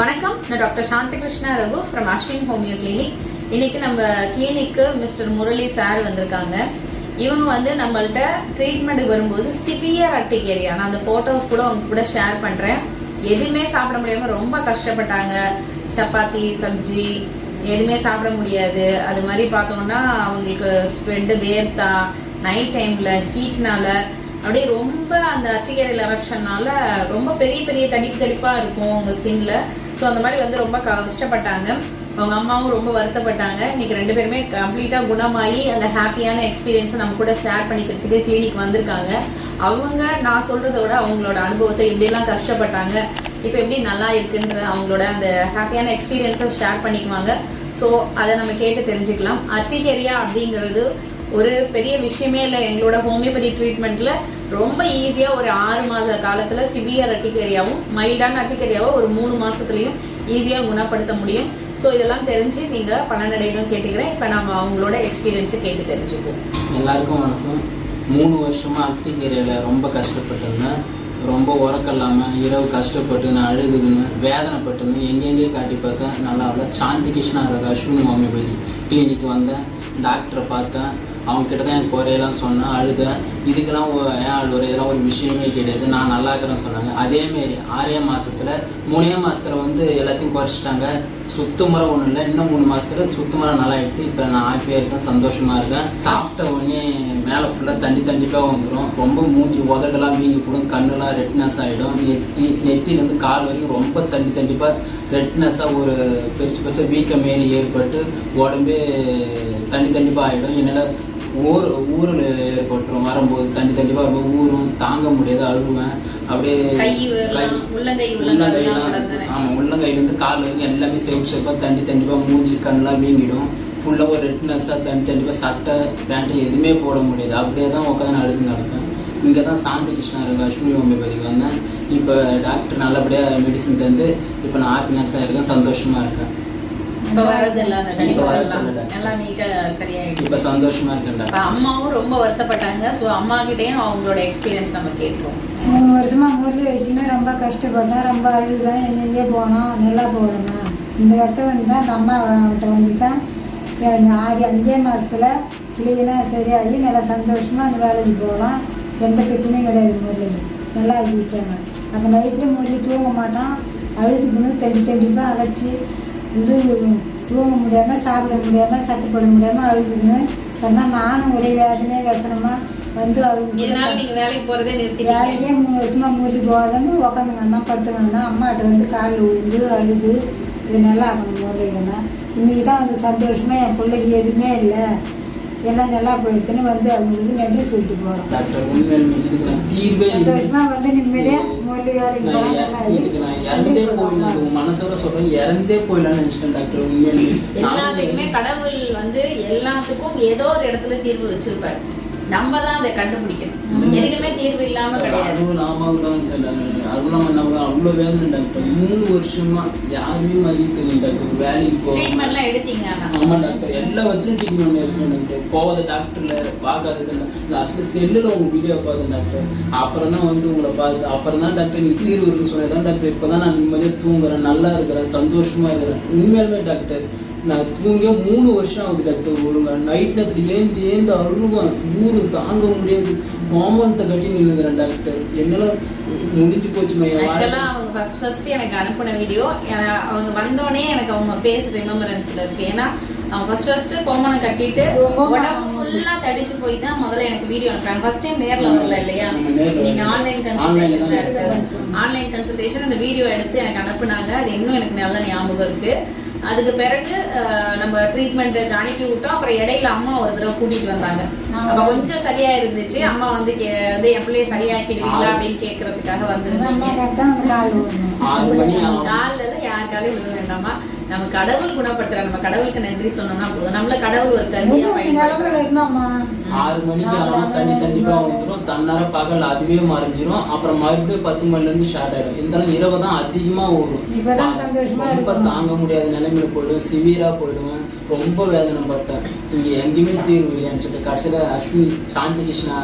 வணக்கம். நான் doctor Shanthi Krishna Raghu from Ashwin homeo clinic இன்னைக்கு நம்ம கிளினிக்கு மிஸ்டர் முரளி சார் வந்திருக்காங்க. இவங்க வந்து நம்மள்ட்ட ட்ரீட்மெண்ட்டுக்கு வரும்போது சிவியர் அட்டிகேரியா நான் அந்த ஃபோட்டோஸ் கூட அவங்க கூட ஷேர் பண்ணுறேன் எதுவுமே சாப்பிட முடியாமல் ரொம்ப கஷ்டப்பட்டாங்க. சப்பாத்தி சப்ஜி எதுவுமே சாப்பிட முடியாது. அது மாதிரி பார்த்தோம்னா அவங்களுக்கு ஸ்வெட்டு வேர்த்தா நைட் டைமில் ஹீட்னால அப்படியே ரொம்ப அந்த அட்டிகேரியல் எரப்ஷன்னால ரொம்ப பெரிய பெரிய தடிப்பு தடிப்பாக இருக்கும் உங்கள் ஸ்கின்ல ஸோ அந்த மாதிரி வந்து ரொம்ப கஷ்டப்பட்டாங்க. அவங்க அம்மாவும் ரொம்ப வருத்தப்பட்டாங்க. இன்னைக்கு ரெண்டு பேருமே கம்ப்ளீட்டாக குணமாகி அந்த ஹாப்பியான எக்ஸ்பீரியன்ஸை நம்ம கூட ஷேர் பண்ணிக்கிறதுக்கு கிளினிக் வந்திருக்காங்க. அவங்க நான் சொல்கிறத விட அவங்களோட அனுபவத்தை எப்படிலாம் கஷ்டப்பட்டாங்க. இப்போ எப்படி நல்லா இருக்குன்ற அவங்களோட அந்த ஹாப்பியான எக்ஸ்பீரியன்ஸை ஷேர் பண்ணிக்குவாங்க. ஸோ அதை நம்ம கேட்டு தெரிஞ்சுக்கலாம். அட்டிகேரியா அப்படிங்கிறது ஒரு பெரிய விஷயமே இல்லை. எங்களோட ஹோமியோபதி ட்ரீட்மெண்ட்ல ரொம்ப ஈஸியா ஒரு ஆறு மாத காலத்துல சிவியர் அட்டிகேரியாவும் மைல்டான அட்டிகேரியாவும் ஒரு மூணு மாசத்துலயும் ஈஸியா குணப்படுத்த முடியும். ஸோ இதெல்லாம் தெரிஞ்சு நீங்க பலனடையணும் கேட்டுக்கிறேன். இப்போ நம்ம அவங்களோட எக்ஸ்பீரியன்ஸை கேட்டு தெரிஞ்சுக்குவோம். எல்லாருக்கும் வணக்கம். மூணு வருஷமாக அக்டிகேரியில் ரொம்ப கஷ்டப்பட்டிருந்தேன். ரொம்ப உறக்கம் இரவு கஷ்டப்பட்டு நான் அழுதுக்குன்னு வேதனைப்பட்டிருந்தேன். எங்கெங்கே காட்டி பார்த்தேன். நல்லா அவ்வளோ சாந்தி கிருஷ்ணா இருக்க அஸ்வினி ஹோமியோபதி கிளினிக் வந்தேன். டாக்டரை பார்த்தேன். அவங்க கிட்ட தான் என் குறையெல்லாம் சொன்னேன் அழுதேன். இதுக்கெல்லாம் ஒ- ஏன் அழுவுற? இதெல்லாம் ஒரு விஷயமே கிடையாது. நான் நல்லா இருக்கிறேன்னு சொன்னாங்க அதேமாரி ஆறே மாதத்தில் மூணே மாதத்தில் வந்து எல்லாத்தையும் குறைச்சிட்டாங்க. சுத்தமுறை ஒன்றும் இல்லை. இன்னும் மூணு மாதத்தில் சுத்தமுறை நல்லா எடுத்து இப்போ நான் ஹாப்பியாக இருக்கேன் சந்தோஷமாக இருக்கேன். சாப்பிட்ட உடனே மேலே ஃபுல்லாக தண்ணி தண்ணிப்பாக வந்துடும் ரொம்ப மூஞ்சி உதடெல்லாம் வீங்கி போடும். கண்ணுலாம் ரெட்னஸ் ஆகிடும் நெத்தி நெத்திலேருந்து கால் வரைக்கும் ரொம்ப தண்ணி தண்டிப்பாக ரெட்னஸாக ஒரு பெருசு பெருசாக வீக்கம் மாரி ஏற்பட்டு உடம்பே தண்ணி தண்டிப்பாக ஆகிடும் என்னால் ஊர் ஊரில் ஏற்பட்டுரும். வரும்போது தண்ணி தண்டிப்பாக வரும்போது ஊரும் தாங்க முடியாது அழுவேன் அப்படியே கை விரலாம், உள்ளங்கை உள்ளங்காலெல்லாம் கடந்தன. ஆமாம் உள்ளங்கையிலேருந்து கால் வரைக்கும் எல்லாமே சேஃப் சேஃபாக தண்ணி தண்டிப்பாக மூஞ்சி கண்ணெலாம் வீங்கிடும். ஃபுல்லாக ஒரு ரெட்னஸாக தண்ணி தண்டிப்பாக சட்டை பேண்ட்டு எதுவுமே போட முடியாது. அப்படியே தான் உட்காந்து அழுது நடப்பேன் இங்கே தான் சாந்தி கிருஷ்ணா இருக்கு அஸ்வினி ஹோமியோபதிக்கு வந்தேன். இப்போ டாக்டர் நல்லபடியாக மெடிசன் தந்து இப்போ நான் ஹாப்பினஸாக இருக்கேன் சந்தோஷமாக இருக்கேன். இப்போ வர்றது இல்லை அந்த தடிப்பு இப்ப வரலாம். வரதில்ல. எல்லாம் நீட்டா சரியாயிடுச்சு. இப்போ இப்ப அம்மாவும் ரொம்ப வருத்தப்பட்டாங்க. ஸோ அம்மா கிட்டேயும் அவங்களோட எக்ஸ்பீரியன்ஸ் நம்ம கேட்டோம் மூணு வருஷமா முரளி வச்சுன்னு ரொம்ப கஷ்டப்பட்டேன். ரொம்ப அழுதுதான் எங்கெங்கே போனோம். நல்லா போகணும் இந்த இடத்த வந்து தான் அந்த அம்மாகிட்ட வந்து தான் சரி இந்த ஆறு அஞ்சே மாசத்துல கிளீனாக சரியாகி நல்லா சந்தோஷமாக அந்த வேலைக்கு போகலாம். எந்த பிரச்சனையும் கிடையாது முரளி. நல்லா ஆக்கி விட்டாங்க அப்போ நைட்டில் முரளி தூங்க மாட்டான். அழுதுக்கணும் தண்டி தண்டிப்பாக அழைச்சி இது தூங்க முடியாமல் சாப்பிட முடியாமல் சட்டை போட முடியாமல் அழுதுக்கணும் அப்புறம் நானும் ஒரே வேதனையாக व्यசனமாக வந்து இதனால நீங்க வேலைக்கு போறதே நிறுத்திட்டீங்க. வேலைக்கே மூணு வருஷமா மூடி போகாதம உக்காந்துங்க அண்ணா படுத்துங்க அண்ணா அம்மாட்ட வந்து காலில் விழுந்து அழுது. இது நல்லா ஆகணும் முரளிங்கண்ணா இன்னைக்கு தான் வந்து சந்தோஷமா என் பிள்ளைக்கு எதுவுமே இல்லை. எல்லாம் நல்லா போயிடுதுன்னு வந்து அவங்களுக்கு நன்றி சொல்லிட்டு போகிறோம் டாக்டர் உண்மையிலுமே இதுக்கு நான் தீர்வே இல்லை. சந்தோஷமா வந்து நிம்மதியாக முரளி வேலைக்கு போகலாம் நான் இறந்தே போயிடலாம். உங்க மனசோட சொல்றேன். இறந்தே போயிடலாம்னு நினைச்சிட்டேன் டாக்டர் உண்மையிலுமே எல்லாத்துக்குமே கடவுள் வந்து எல்லாத்துக்கும் ஏதோ ஒரு இடத்துல தீர்வு வச்சிருப்பாரு. நம்ம தான் அதை கண்டுபிடிக்கணும். எதுக்குமே தீர்வு இல்லாம கிடையாது. அருள் ஆமாவுலாம் அருளாம என்ன அவ்வளோ வேதனை டாக்டர் மூணு வருஷமா யாருமே மதித்தது டாக்டர் வேலைக்கு போக ட்ரீட்மெண்ட்லாம் எடுத்தீங்க ஆனா. ஆமா டாக்டர் எல்லா வச்சும் ட்ரீட்மெண்ட் இருக்கணும் டாக்டர் போகாத டாக்டர்ல பார்க்காதது லாஸ்ட்ல செல்லுல உங்க வீடியோ பார்த்தேன் டாக்டர் அப்புறம் தான் வந்து உங்களை பார்த்து அப்புறம் தான் டாக்டர் நீ தீர்வு இருக்குன்னு சொன்னதான் டாக்டர் இப்பதான் நான் நிம்மதியாக தூங்குறேன் நல்லா இருக்கிறேன் சந்தோஷமா இருக்கிறேன். உண்மையாலுமே டாக்டர் நான் தூங்கிய மூணு வருஷம் ஆகுது டாக்டர் ஒழுங்கா. நைட் நேரத்தில் ஏந்து ஏந்து அழுவேன் ஊரு தாங்க முடியாது. மாமனத்தை கட்டி நின்றுக்கிறேன் டாக்டர். என்னால முடிஞ்சு போச்சு மையம் ஆக்சுவலா அவங்க ஃபர்ஸ்ட் ஃபர்ஸ்ட் எனக்கு அனுப்பின வீடியோ அவங்க வந்தோடனே எனக்கு அவங்க ஃபேஸ் ரிமெம்பரன்ஸ்ல இருக்கு. ஏன்னா அவங்க ஃபர்ஸ்ட் ஃபர்ஸ்ட் கோமணம் கட்டிட்டு உடம்பு ஃபுல்லா தடிச்சு போய் தான் முதல்ல எனக்கு வீடியோ அனுப்புறாங்க. ஃபர்ஸ்ட் டைம் நேர்ல வரல இல்லையா? நீங்க. ஆன்லைன் கன்சல்டேஷன் ஆன்லைன் கன்சல்டேஷன் அந்த வீடியோ எடுத்து எனக்கு அனுப்புனாங்க. அது இன்னும் எனக்கு நல்ல ஞாபகம் இருக்கு. அதுக்கு பிறகு நம்ம ட்ரீட்மெண்ட்டுக்கு அனுப்பி விட்டோம். அப்புறம் இடையில அம்மா ஒரு தடவை கூட்டிட்டு வந்தாங்க. அப்ப கொஞ்சம் சரியா இருந்துச்சு அம்மா வந்து கே- வந்து என் பிள்ளைய சரியாக்கிடுவீங்களா? அப்படின்னு கேக்குறதுக்காக அம்மா வந்திருந்தாங்க கால்ல எல்லாம் யாருக்காலையும் விழுக வேண்டாமா நம்ம கடவுள் குணப்படுத்துற நம்ம கடவுளுக்கு நன்றி சொன்னோம்னா போதும். நம்மள கடவுள் ஒரு கருவியா ஆறு மணிக்கு தண்ணி. தன்னார பகல் அதுவே மறைஞ்சிரும். அப்புறம் மறுபடியும் பத்து மணில இருந்து ஸ்டார்ட் ஆயிடும். இருந்தாலும் இரவு தான் அதிகமா ஓடும். இப்பதான் சந்தோஷமா ரொம்ப. தாங்க முடியாத நிலைமையில போயிடுவேன். சிவியரா போயிடுவேன். ரொம்ப வேதனைப்பட்டேன். இங்க எங்கேயுமே தீர்வு இல்லைன்னு சொல்லிட்டு கடைசியில அஸ்வினி சாந்தி கிருஷ்ணா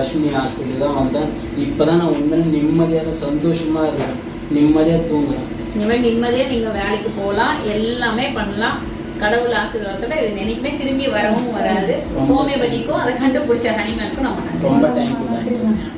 அஸ்வினி ஹாஸ்பிட்டல் தான் வந்தேன். இப்பதான் நான் உண்மையில நிம்மதியாக சந்தோஷமா இருக்கிறேன். நிம்மதியா தூங்குறேன். இனிமேல் நிம்மதியாக நீங்கள் வேலைக்கு போகலாம். எல்லாமே பண்ணலாம். கடவுள் ஆசீர்வாதத்தோட இது என்னைக்குமே திரும்பி வரவும் வராது. ஹோமியோபதிக்கும் அதை கண்டுபிடிச்ச ஹனிமேனுக்கும் நம்ம நன்றி. ரொம்ப தேங்க்யூ